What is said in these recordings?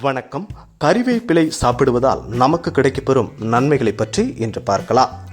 வணக்கம். கறிவேப்பிலை சாப்பிடுவதால் நமக்கு கிடைக்கப்பெறும் நன்மைகளை பற்றி இன்று பார்க்கலாம்.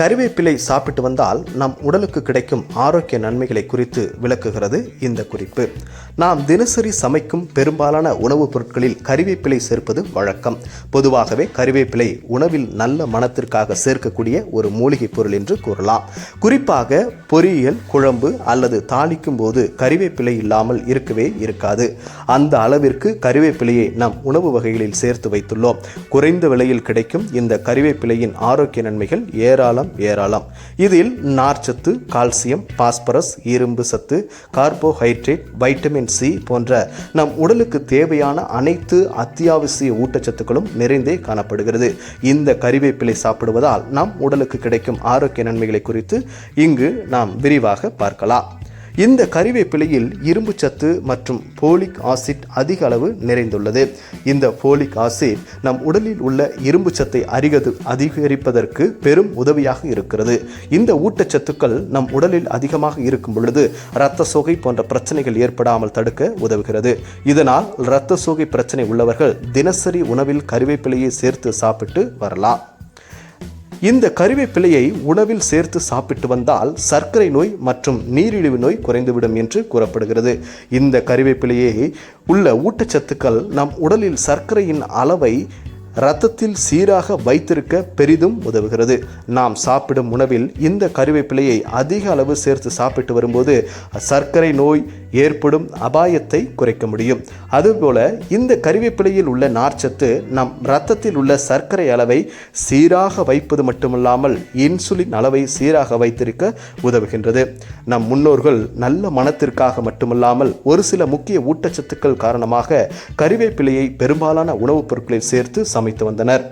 கறிவேப்பிலை சாப்பிட்டு வந்தால் நம் உடலுக்கு கிடைக்கும் ஆரோக்கிய நன்மைகளை குறித்து விளக்குகிறது இந்த குறிப்பு. நாம் தினசரி சமைக்கும் பெரும்பாலான உணவுப் பொருட்களில் கறிவேப்பிலை சேர்ப்பது வழக்கம். பொதுவாகவே கறிவேப்பிலை உணவில் நல்ல மனத்திற்காக சேர்க்கக்கூடிய ஒரு மூலிகைப் பொருள் என்று கூறலாம். குறிப்பாக பொரியல் குழம்பு அல்லது தாளிக்கும் போது கறிவேப்பிலை இல்லாமல் இருக்கவே இருக்காது. அந்த அளவிற்கு கறிவேப்பிலையை நம் உணவு வகைகளில் சேர்த்து வைத்துள்ளோம். குறைந்த விலையில் கிடைக்கும் இந்த கறிவேப்பிலையின் ஆரோக்கிய நன்மைகள் ஏராளம் ஏராளம். இதில் நார்ச்சத்து கால்சியம் பாஸ்பரஸ் இரும்பு சத்து கார்போஹைட்ரேட் வைட்டமின் சி போன்ற நம் உடலுக்கு தேவையான அனைத்து அத்தியாவசிய ஊட்டச்சத்துக்களும் நிறைந்தே காணப்படுகிறது. இந்த கறிவேப்பிலை சாப்பிடுவதால் நம் உடலுக்கு கிடைக்கும் ஆரோக்கிய நன்மைகளை குறித்து இங்கு நாம் விரிவாக பார்க்கலாம். இந்த கறிவேப்பிலையில் இரும்பு சத்து மற்றும் போலிக் ஆசிட் அதிக அளவு நிறைந்துள்ளது. இந்த போலிக் ஆசிட் நம் உடலில் உள்ள இரும்பு சத்தை அறிகது அதிகரிப்பதற்கு பெரும் உதவியாக இருக்கிறது. இந்த ஊட்டச்சத்துக்கள் நம் உடலில் அதிகமாக இருக்கும் பொழுது இரத்த சோகை போன்ற பிரச்சனைகள் ஏற்படாமல் தடுக்க உதவுகிறது. இதனால் இரத்த சோகை பிரச்சனை உள்ளவர்கள் தினசரி உணவில் கறிவேப்பிலையை சேர்த்து சாப்பிட்டு வரலாம். இந்த கருவேப்பிலையை உணவில் சேர்த்து சாப்பிட்டு வந்தால் சர்க்கரை நோய் மற்றும் நீரிழிவு நோய் குறைந்துவிடும் என்று கூறப்படுகிறது. இந்த கறிவேப்பிலையை உள்ள ஊட்டச்சத்துக்கள் நம் உடலில் சர்க்கரையின் அளவை ரத்தத்தில் சீராக வைத்திருக்க பெரிதும் உதவுகிறது. நாம் சாப்பிடும் உணவில் இந்த கருவேப்பிலையை அதிக அளவு சேர்த்து சாப்பிட்டு வரும்போது சர்க்கரை நோய் ஏற்படும் அபாயத்தை குறைக்க முடியும். அதுபோல இந்த கருவேப்பிலையில் உள்ள நார்ச்சத்து நம் இரத்தத்தில் உள்ள சர்க்கரை அளவை சீராக வைப்பது மட்டுமல்லாமல் இன்சுலின் அளவை சீராக வைத்திருக்க உதவுகின்றது. நம் முன்னோர்கள் நல்ல மனத்திற்காக மட்டுமல்லாமல் ஒரு சில முக்கிய ஊட்டச்சத்துக்கள் காரணமாக கருவேப்பிலையை பெரும்பாலான உணவுப் பொருட்களில் சேர்த்து சமைத்து வந்தனர்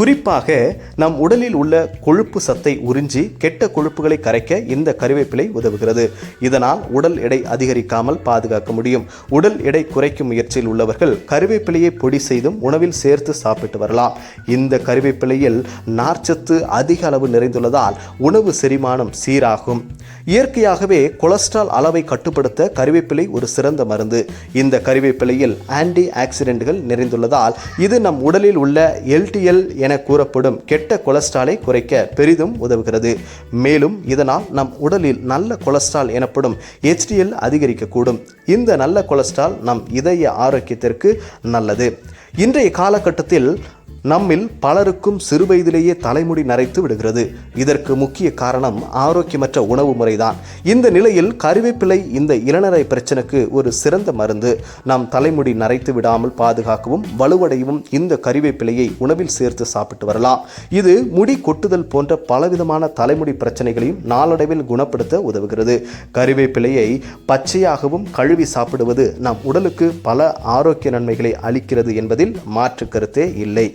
குறிப்பாக நம் உடலில் உள்ள கொழுப்பு சத்தை உறிஞ்சி கெட்ட கொழுப்புகளை கரைக்க இந்த கருவேப்பிலை உதவுகிறது. இதனால் உடல் எடை அதிகரிக்காமல் பாதுகாக்க முடியும். உடல் எடை குறைக்கும் முயற்சியில் உள்ளவர்கள் கருவேப்பிலையை பொடி செய்தும் உணவில் சேர்த்து சாப்பிட்டு வரலாம். இந்த கருவேப்பிலையில் நார்ச்சத்து அதிக அளவு நிறைந்துள்ளதால் உணவு செரிமானம் சீராகும். இயற்கையாகவே கொலஸ்ட்ரால் அளவை கட்டுப்படுத்த கருவேப்பிலை ஒரு சிறந்த மருந்து. இந்த கருவேப்பிலையில் ஆன்டி ஆக்சிடென்ட்கள் நிறைந்துள்ளதால் இது நம் உடலில் உள்ள எல்டிஎல் என கூறப்படும் கெட்ட கொலஸ்ட்ராலை குறைக்க பெரிதும் உதவுகிறது. மேலும் இதனால் நம் உடலில் நல்ல கொலஸ்ட்ரால் எனப்படும் HDL அதிகரிக்கக்கூடும். இந்த நல்ல கொலஸ்ட்ரால் நம் இதய ஆரோக்கியத்திற்கு நல்லது. இன்றைய காலகட்டத்தில் நம்மில் பலருக்கும் சிறுவயதிலேயே தலைமுடி நரைத்து விடுகிறது. இதற்கு முக்கிய காரணம் ஆரோக்கியமற்ற உணவு முறைதான். இந்த நிலையில் கருவேப்பிலை இந்த இளநரை பிரச்சனைக்கு ஒரு சிறந்த மருந்து. நாம் தலைமுடி நரைத்து விடாமல் பாதுகாக்கவும் வலுவடையவும் இந்த கருவேப்பிலையை உணவில் சேர்த்து சாப்பிட்டு வரலாம். இது முடி கொட்டுதல் போன்ற பலவிதமான தலைமுடி பிரச்சனைகளையும் நாளடைவில் குணப்படுத்த உதவுகிறது. கருவேப்பிலையை பச்சையாகவும் கழுவி சாப்பிடுவது நம் உடலுக்கு பல ஆரோக்கிய நன்மைகளை அளிக்கிறது என்பதில் மாற்று கருத்தே இல்லை.